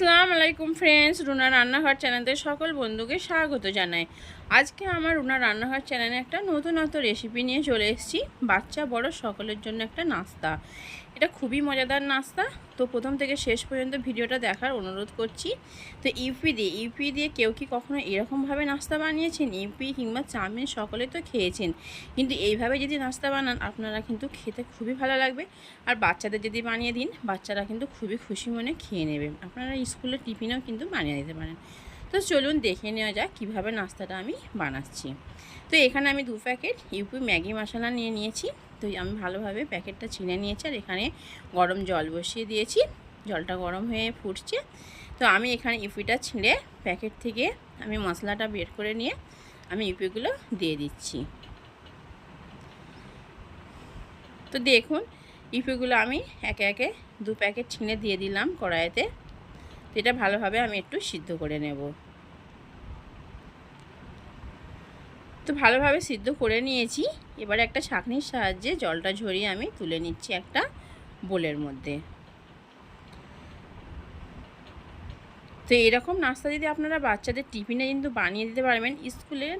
আসসালামু আলাইকুম ফ্রেন্ডস রুনা রান্নাঘর চ্যানেলে সকল বন্ধুকে স্বাগত জানাই। আজকে আমার রুনা রান্নাঘর চ্যানেলে একটা নতুনত্ব রেসিপি নিয়ে চলে এসেছি। বাচ্চা, বড়, সকলের জন্য একটা নাস্তা। এটা খুবই মজাদার নাস্তা। তো প্রথম থেকে শেষ পর্যন্ত ভিডিওটা দেখার অনুরোধ করছি। তো ইউপি দিয়ে ইউপি দিয়ে কেউ কি কখনো এরকমভাবে নাস্তা বানিয়েছেন? ইউপি কিংবা চাউমিন সকলে তো খেয়েছেন। কিন্তু এইভাবে যদি নাস্তা বানান, আপনারা কিন্তু খেতে খুবই ভালো লাগবে। আর বাচ্চাদের যদি বানিয়ে দিন, বাচ্চারা কিন্তু খুবই খুশি মনে খেয়ে নেবে। আপনারা স্কুলের টিফিনেও কিন্তু বানিয়ে দিতে পারেন। তো চলুন দেখে নেওয়া যাক কীভাবে নাস্তাটা আমি বানাচ্ছি। তো এখানে আমি দু প্যাকেট ইউপি ম্যাগি মশলা নিয়ে নিয়েছি। তো আমি ভালোভাবে প্যাকেটটা ছিনে নিয়েছি আর এখানে গরম জল বসিয়ে দিয়েছি। জলটা গরম হয়ে ফুটছে। তো আমি এখানে ইউপিটা ছিঁড়ে প্যাকেট থেকে আমি মশলাটা বের করে নিয়ে আমি ইউপিগুলো দিয়ে দিচ্ছি। তো দেখুন, ইউপিগুলো আমি একে একে দু প্যাকেট ছিঁড়ে দিয়ে দিলাম কড়াইতে। তো এটা ভালোভাবে আমি একটু সিদ্ধ করে নেব। তো ভালোভাবে সিদ্ধ করে নিয়েছি। এবারে একটা ছাঁকনির সাহায্যে জলটা ঝরিয়ে আমি তুলে নিচ্ছি একটা বোলের মধ্যে। তো এরকম নাস্তা যদি আপনারা বাচ্চাদের টিফিনে কিন্তু বানিয়ে দিতে পারবেন স্কুলের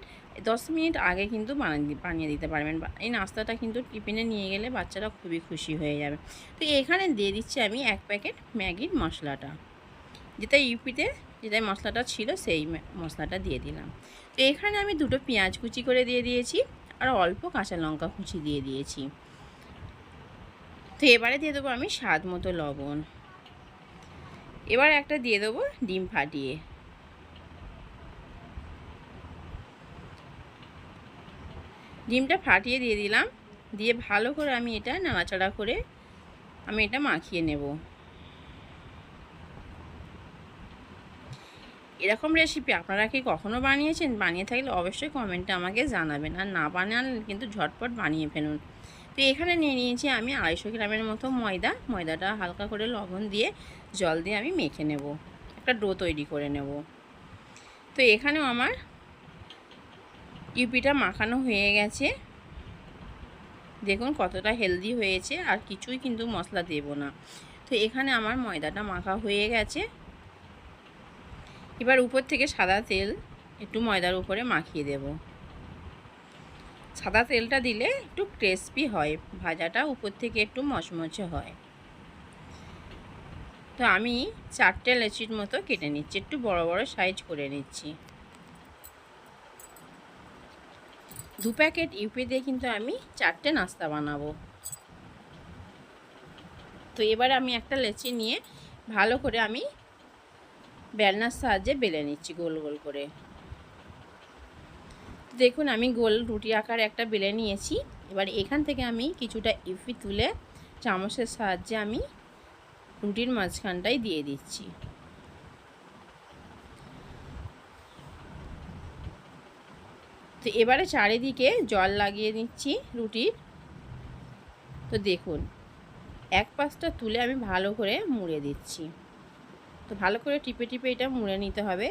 দশ মিনিট আগে কিন্তু বানিয়ে বানিয়ে দিতে পারবেন। এই নাস্তাটা কিন্তু টিফিনে নিয়ে গেলে বাচ্চারা খুবই খুশি হয়ে যাবে। তো এখানে দিয়ে দিচ্ছি আমি এক প্যাকেট ম্যাগির মশলাটা। যেটা ইউপিতে যেটা মশলাটা ছিল সেই মশলাটা দিয়ে দিলাম। তো এখানে আমি দুটো পেঁয়াজ কুচি করে দিয়ে দিয়েছি আর অল্প কাঁচা লঙ্কা কুচি দিয়ে দিয়েছি। তো এবারে দিয়ে দেবো আমি স্বাদ মতো লবণ। এবার একটা দিয়ে দেবো ডিম ফাটিয়ে। ডিমটা ফাটিয়ে দিয়ে দিলাম। দিয়ে ভালো করে আমি এটা নাড়াচাড়া করে আমি এটা মাখিয়ে নেব। এরকম রেসিপি আপনারা কি কখনো বানিয়েছেন? বানিয়ে থাকলে অবশ্যই কমেন্টে আমাকে জানাবেন। আর না বানালে কিন্তু ঝটপট বানিয়ে ফেলুন। তো এখানে নিয়ে নিয়েছি আমি আড়াইশো গ্রামের মতো ময়দা। ময়দাটা হালকা করে লবণ দিয়ে জল দিয়ে আমি মেখে নেব। একটা ডো তৈরি করে নেব। তো এখানেও আমার ইউপিটা মাখানো হয়ে গেছে। দেখুন কতটা হেলদি হয়েছে। আর কিছুই কিন্তু মশলা দেব না। তো এখানে আমার ময়দাটা মাখা হয়ে গেছে। এবার উপর থেকে সাদা তেল একটু ময়দার উপরে মাখিয়ে দেব। সাদা তেলটা দিলে একটু ক্রিসপি হয়, ভাজাটা উপর থেকে একটু মচমচে হয়। তো আমি চারটে লেচির মতো কেটে নিচ্ছি, একটু বড় বড় সাইজ করে নিচ্ছি। দু প্যাকেট ইউপি দিয়ে কিন্তু আমি চারটে নাস্তা বানাবো। তো এবার আমি একটা লেচি নিয়ে ভালো করে আমি বেলনার সাহায্যে বেলে নিচ্ছি গোল গোল করে। দেখুন, আমি গোল রুটি আকার একটা বেলে নিয়েছি। এবার এখান থেকে আমি কিছুটা ইফি তুলে চামচের সাহায্যে আমি রুটির মাঝখানটাই দিয়ে দিচ্ছি। তো এবারে চারিদিকে জল লাগিয়ে নিচ্ছি রুটির। তো দেখুন, এক পাশটা তুলে আমি ভালো করে মুড়ে দিচ্ছি। তো ভালো করে টিপে টিপে এটা মুড়ে নিতে হবে।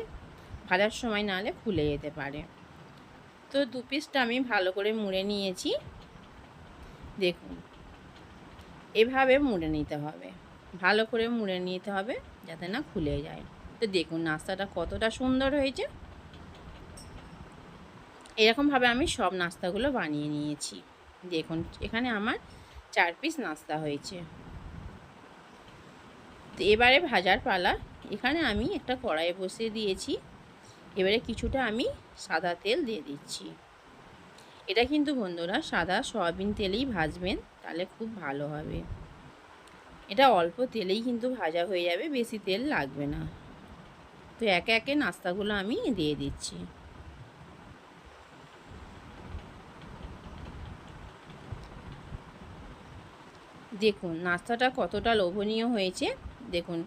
ভাজার সময় নাহলে ফুলে যেতে পারে। তো দু পিসটা আমি ভালো করে মুড়ে নিয়েছি। দেখুন, এভাবে মুড়ে নিতে হবে। ভালো করে মুড়ে নিতে হবে যাতে না খুলে যায়। তো দেখুন, নাস্তাটা কতটা সুন্দর হয়েছে। এরকমভাবে আমি সব নাস্তাগুলো বানিয়ে নিয়েছি। দেখুন, এখানে আমার চার পিস নাস্তা হয়েছে। তো এবারে ভাজার পালা এখানে আমি একটা কড়াই বসিয়ে দিয়েছি। এবারে কিছুটা আমি সাদা তেল দিয়ে দিচ্ছি। এটা কিন্তু বন্ধুরা সাদা সয়াবিন তেলেই ভাজবেন, তাহলে খুব ভালো হবে। এটা অল্প তেলেই কিন্তু ভাজা হয়ে যাবে, বেশি তেল লাগবে না। তো একে একে নাস্তাগুলো আমি দিয়ে দিচ্ছি। দেখুন, নাস্তাটা কতটা লোভনীয় হয়েছে। দেখুন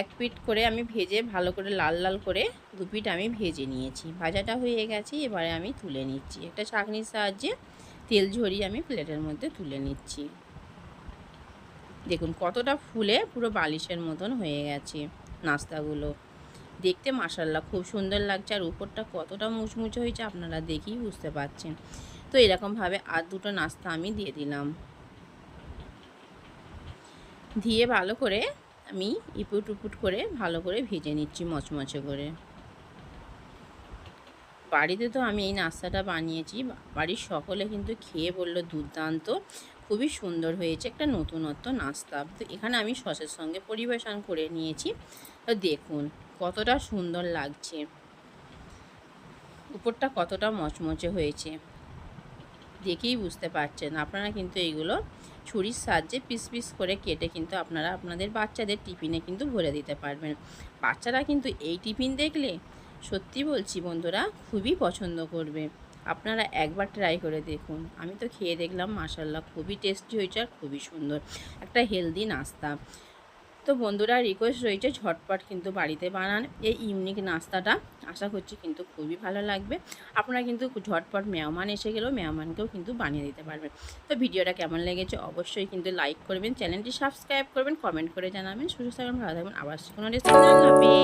এক পিট করে আমি ভেজে ভালো করে লাল লাল করে দু পিট আমি ভেজে নিয়েছি। ভাজাটা হয়ে গেছে, এবারে আমি তুলে নিচ্ছি। একটা ছাঁকনির সাহায্যে তেল ঝরিয়ে আমি প্লেটের মধ্যে তুলে নিচ্ছি। দেখুন কতটা ফুলে পুরো বালিশের মতন হয়ে গেছে নাস্তাগুলো। দেখতে মাসাল্লাহ খুব সুন্দর লাগছে আর উপরটা কতটা মুচমুচে হয়েছে আপনারা দেখেই বুঝতে পারছেন। তো এরকমভাবে আর দুটো নাস্তা আমি দিয়ে দিলাম। দিয়ে ভালো করে আমি ইপুট উপুট করে ভালো করে ভেজে নিচ্ছি, মচমচে করে। বাড়িতে তো আমি এই নাস্তাটা বানিয়েছি। বাড়ির সকলে কিন্তু খেয়ে বলল, দুর্দান্ত, খুবই সুন্দর হয়েছে একটা নতুনত্ব নাস্তা। তো এখানে আমি সসের সঙ্গে পরিবেশন করে নিয়েছি। তো দেখুন, কতটা সুন্দর লাগছে। উপরটা কতটা মচমচে হয়েছে, দেখেই বুঝতে পারছেন। আপনারা কিন্তু এইগুলো ছুরির সাহায্যে পিস পিস করে কেটে কিন্তু আপনারা আপনাদের বাচ্চাদের টিফিনে কিন্তু ভরে দিতে পারবেন। বাচ্চারা কিন্তু এই টিফিন দেখলে সত্যি বলছি বন্ধুরা খুবই পছন্দ করবে। আপনারা একবার ট্রাই করে দেখুন। আমি তো খেয়ে দেখলাম মাসাল্লাহ খুবই টেস্টি হয়েছে আর খুবই সুন্দর। একটা হেলদি নাস্তা। তো বন্ধুরা রিকোয়েস্ট রয়েছে, ঝটপট কিন্তু বাড়িতে বানান। এই ইউনিক নাস্তাটা আশা করছি কিন্তু খুবই ভালো লাগবে। আপনারা কিন্তু ঝটপট মেহমান এসে গেলেও মেহমানকেও কিন্তু বানিয়ে দিতে পারবেন। তো ভিডিওটা কেমন লেগেছে অবশ্যই কিন্তু লাইক করবেন চ্যানেলটি সাবস্ক্রাইব করবেন কমেন্ট করে জানাবেন। সুস্থ থাকবেন ভালো থাকবেন আবার কোনো রেসিপি